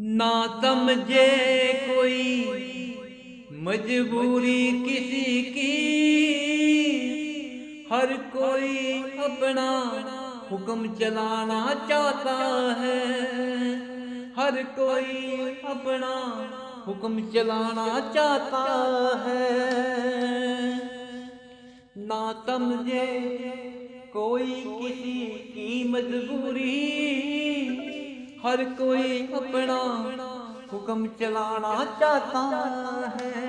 ना समझे कोई मजबूरी किसी की। हर कोई अपना हुक्म चलाना चाहता है। हर कोई अपना हुक्म चलाना चाहता है। ना समझे कोई किसी की मजबूरी। हर कोई अपना हुक्म चलाना चाहता है